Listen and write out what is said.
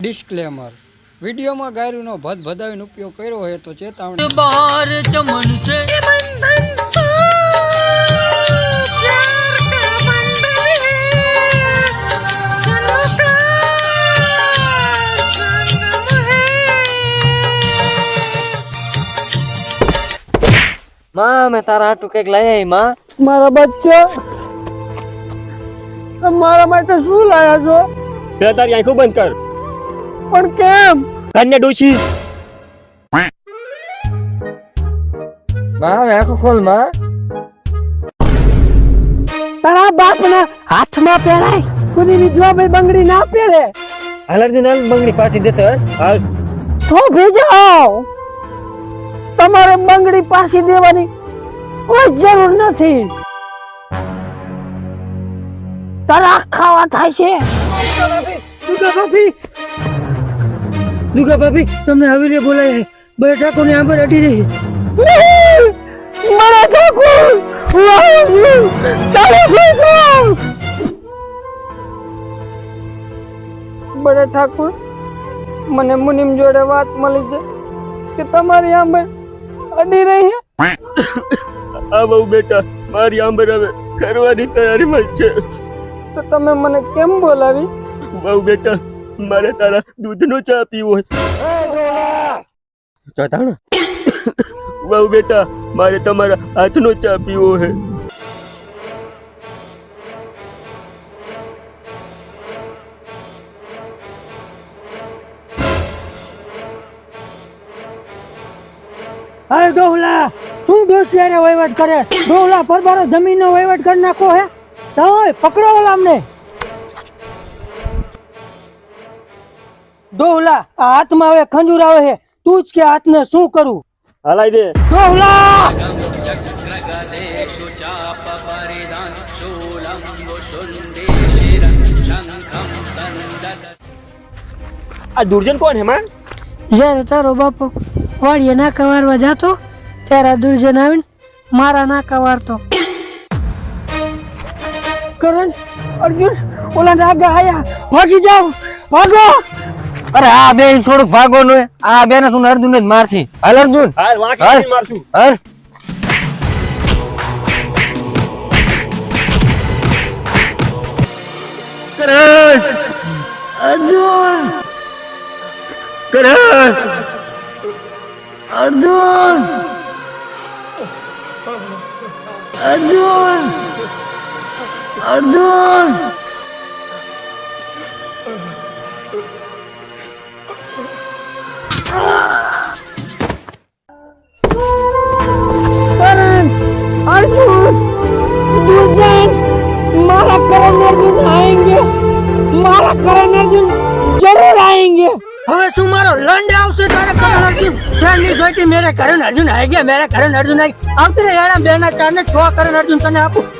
ડિસ્કલેમર વિડીયોમાં ગાયરુનો ભદ ભદાવીનો ઉપયોગ કર્યો હોય તો ચેતવણી બહાર ચમન છે. માં મેં તારા હાટું કંઈક લઈ આવી માં. મારા બચ્ચા મારા માટે શું લાયા છો? બે તારી આંખો બંધ કર. પણ કેમ? કન્યા ડોશી. માં આંખો ખોલમાં તારા બાપના હાથમાં પહેરાય ખુદી વિધવા ભાઈ બંગડી ના પહેરે. હાલ અર્જુન બંગડી પાછી દેતો હાલ. તો ભેજાઓ. તમારે બંગડી પાછી દેવાની કોઈ જરૂર નથી. તારા ખાવા થાય છે. દુગા ભાભી તમને હવેલી બોલાય બે ઠાકોરની આંબર અડી રહી મારા ઠાકોર ચાલો બડા ઠાકોર મને મુનિમ જોડે વાત મળી છે કે તમારી આંબર અડી રહી છે. આ બહુ બેટા મારી આંબર હવે કરવાની તૈયારીમાં જ છે. તો તમે મને કેમ બોલાવી? બહુ બેટા મારે તારા દૂધનો ચા પીવો છે. ચાતાણા બેટા મારે તમારા હાથનો ચા પીવો હે અરે ડોહલા શું ડોસિયારે વહીવટ કરે? ડોહલા પરબારો જમીનનો વહીવટ કરી નાખો હે? તો પકડો ઓલા અમને ડોહલા આ હાથમાં હવે ખંજૂર આવે છે. તું જ કે હાથને શું કરું? હલાઈ દે. ડોહલા આ દુર્જન કોણ હેમાં જ્યારે તારો બાપો વાડીએ નાકા વારવા જાતો ત્યારે આ દુર્જન આવીને મારા નાકા વારતો. કરણ અર્જુન ઓલા નાગા આયા. ભાગી જાઓ. ભાગો! અરે આ બે થોડુંક ભાગો નો આ બે ને તું અર્જુન જ મારશી. હાલ અર્જુન. હાલ મારશું. હાલ. અર્જુન. કરણ અર્જુન. અર્જુન. અર્જુન. करण अर्जुन दुर्जन मारा करण अर्जुन आएंगे मारा करण अर्जुन जरूर आएंगे હવે શું મારો લંડ આવશે તારે કરણ અર્જુન ચારની સોટી મેરે કરણ અર્જુન આવી ગયા મેરે કરણ અર્જુન આવી આવતી રે યાર બે ના ચાર ને છ કરણ અર્જુન તને આપું